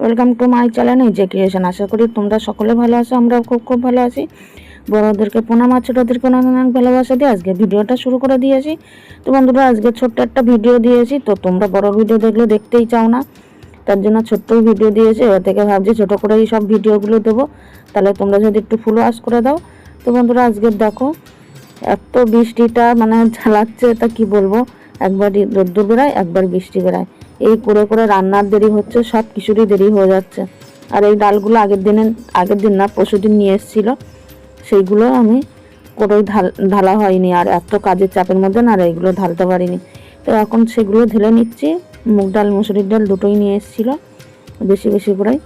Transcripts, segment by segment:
Welcome to my channel যে creation আশা করি তোমরা সকলে ভালো আছো, আমরাও খুব খুব ভালো আছি। বড়োদেরকে প্রণাম আর ছোটোদেরকে অনেক ভালোবাসা দিয়ে আজকে ভিডিওটা শুরু করে দিয়েছি। তো বন্ধুরা, আজকে ছোট্ট একটা ভিডিও দিয়েছি, তো তোমরা বড় ভিডিও দেখলে দেখতেই চাও না। তার জন্য ছোট্ট ভিডিও দিয়েছি, এবার থেকে ভাবছি ছোটো করেই সব ভিডিওগুলো দেবো। তাহলে তোমরা যদি একটু ফুলো আস করে দাও। তো বন্ধুরা, আজকে দেখো, এত বৃষ্টিটা মানে ঝালাচ্ছে তা কি বলব? একবার রোদ্দুর বেড়ায় একবার বৃষ্টি বেড়ায় এই করে করে রান্নার দেরি হচ্ছে, সব কিছুরই দেরি হয়ে যাচ্ছে। আর এই ডালগুলো আগের দিনে আগের দিন না পরশু দিন নিয়ে এসেছিল। সেইগুলো আমি কোনোই ঢাল হয়নি, আর এত কাজের চাপের মধ্যে না আর এইগুলো ঢালতে পারিনি। তো এখন সেগুলো ঢেলে নিচ্ছি। মুগ ডাল, মুসুরির ডাল দুটোই নিয়ে এসেছিল, বেশি বেশি করেই।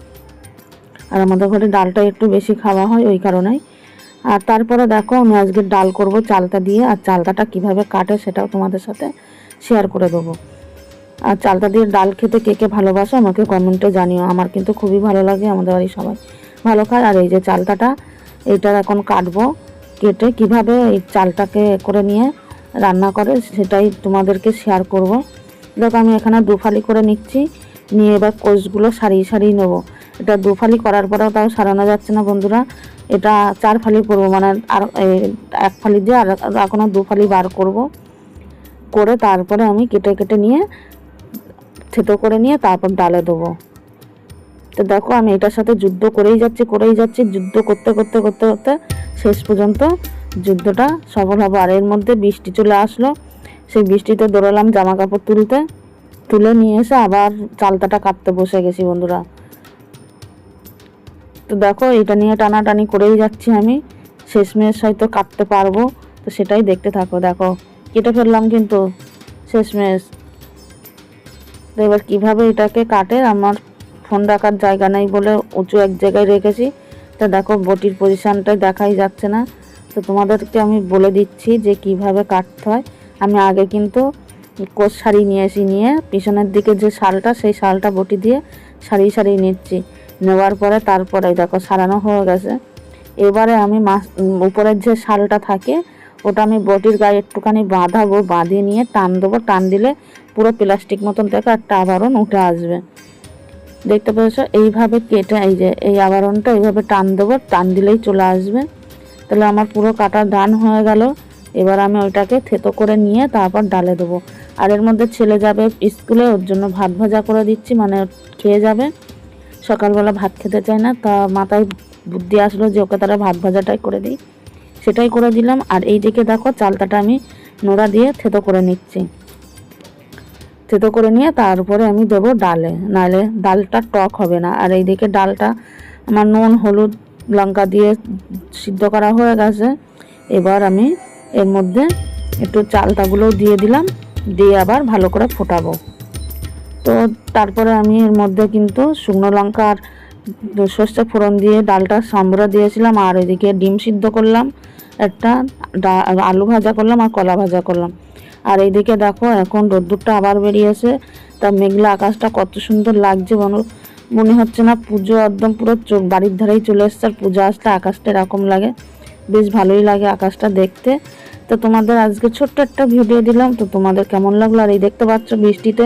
আর আমাদের ঘরে ডালটা একটু বেশি খাওয়া হয় ওই কারণেই। আর তারপরে দেখো, আমি আজকে ডাল করব চালটা দিয়ে, আর চালতাটা কীভাবে কাটে সেটাও তোমাদের সাথে শেয়ার করে দেবো। আর চালটা দিয়ে ডাল খেতে কে কে ভালোবাসো আমাকে কমেন্টে জানিও। আমার কিন্তু খুবই ভালো লাগে আমাদের বাড়ির সবাই। ভালো খায়। আর এই যে চালটাটা এইটা এখন কাটবো, কেটে কীভাবে এই চালটাকে করে নিয়ে রান্না করে সেটাই তোমাদেরকে শেয়ার করব। দেখো, আমি এখানে দুফালি করে নিচ্ছি। নিয়ে এবার কোষগুলো সারিয়ে সারিয়ে নেব। এটা দুফালি করার পরেও তাও সারানো যাচ্ছে না বন্ধুরা। এটা চার ফালি করব মানে আর এক ফালি দিয়ে আর এখনও দু ফালি বার করব। করে তারপরে আমি কেটে কেটে নিয়ে থেতো করে নিয়ে তারপর ডালে দেবো। তো দেখো আমি এটার সাথে যুদ্ধ করেই যাচ্ছি করেই যাচ্ছি, যুদ্ধ করতে করতে করতে করতে শেষ পর্যন্ত যুদ্ধটা সফল হব। আর এর মধ্যে বৃষ্টি চলে আসলো। সেই বৃষ্টিতে দৌড়ালাম জামা কাপড় তুলতে। তুলে নিয়ে এসে আবার চালতাটা কাটতে বসে গেছি বন্ধুরা। তো দেখো এটা নিয়ে টানাটানি করেই যাচ্ছি আমি। শেষমেশ হয়তো কাটতে পারব। তো সেটাই দেখতে থাকো, দেখো। কেটে ফেললাম কিন্তু শেষমেশ। তো এবার কীভাবে এটাকে কাটে? আমার ফোন রাখার জায়গা নেই বলে উঁচু এক জায়গায় রেখেছি। তা দেখো, বটির পজিশানটা দেখাই যাচ্ছে না। তো তোমাদেরকে আমি বলে দিচ্ছি যে কীভাবে কাটতে হয়। আমি আগে কিন্তু কোষ সারিয়ে নিয়ে এসি নিয়ে পিছনের দিকে যে শালটা, সেই শালটা বটি দিয়ে সারিয়ে সারিয়ে নিচ্ছি। নেওয়ার পরে তারপরে দেখো, সারানো হয়ে গেছে। এবারে আমি মাছ উপরের যে শালটা থাকে ওটা আমি বটির গায়ে একটুখানি বাঁধাবো, বাঁধিয়ে নিয়ে টান দেবো। টান দিলে পুরো প্লাস্টিক মতন থেকে একটা আবরণ উঠে আসবে। দেখতে পেয়েছ? এইভাবে কেটে, এই যে, এই আবরণটা এইভাবে টান দেবো, টান দিলেই চলে আসবে। তাহলে আমার পুরো কাটা ডান হয়ে গেল। এবার আমি ওইটাকে থেতো করে নিয়ে তারপর ডালে দেবো। আর এর মধ্যে ছেলে যাবে স্কুলে, ওর জন্য ভাত ভাজা করে দিচ্ছি মানে খেয়ে যাবে। সকালবেলা ভাত খেতে চায় না, তা মাথায় বুদ্ধি আসলো যে ওকে তারা ভাত ভাজাটাই করে দিই। সেটাই করে দিলাম। আর এই দিকে দেখো চালতাটা আমি নোড়া দিয়ে থেতো করে নিচ্ছি। থেতো করে নিয়ে তার উপরে আমি দেবো ডালে। নাহলে ডালটা টক হবে না। আর এইদিকে ডালটা আমার নুন, হলুদ, লঙ্কা দিয়ে সিদ্ধ করা হয়ে গেছে। এবার আমি এর মধ্যে একটু চালটাগুলো দিয়ে দিলাম। দিয়ে আবার ভালো করে ফোটাবো। তো তারপরে আমি এর মধ্যে কিন্তু শুকনো লঙ্কা আর সর্ষে ফোড়ন দিয়ে, ডালটা সাম্বরা দিয়েছিলাম আর এদিকে ডিম সিদ্ধ করলাম, একটা আলু ভাজা করলাম আর কলা ভাজা করলাম। আর এইদিকে দেখো এখন রোদ্দুরটা আবার বেরিয়েছে, তা মেঘলা আকাশটা কত সুন্দর লাগছে মনে মনে হচ্ছে না পুজো একদম পুরো চোখ বাড়ির ধারেই চলে এসছে আর পুজো আসলে আকাশটা এরকম লাগে, বেশ ভালোই লাগে আকাশটা দেখতে। তো তোমাদের আজকে ছোট্ট একটা ভিডিও দিলাম, তো তোমাদের কেমন লাগল আর এই দেখতে পাচ্ছ বৃষ্টিতে?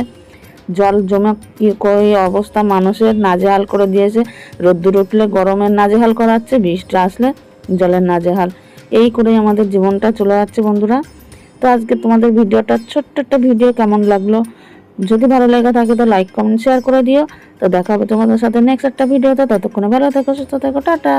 জল জমে কি কই অবস্থা, মানুষের নাজেহাল করে দিয়েছে। রোদ্দুর উঠলে গরমের নাজেহাল করাচ্ছে, বৃষ্টি আসলে জলের নাজেহাল। এই করেই আমাদের জীবনটা চলে যাচ্ছে বন্ধুরা। তো আজকে তোমাদের ভিডিওটা, ছোট্ট একটা ভিডিও কেমন লাগল? যদি ভালো লেগে থাকে তো লাইক কমেন্ট শেয়ার করে দিও। তো দেখা হবে তোমাদের সাথে নেক্সট একটা ভিডিওতে। ততক্ষণে ভালো থেকো, সুস্থ থেকো, টাটা।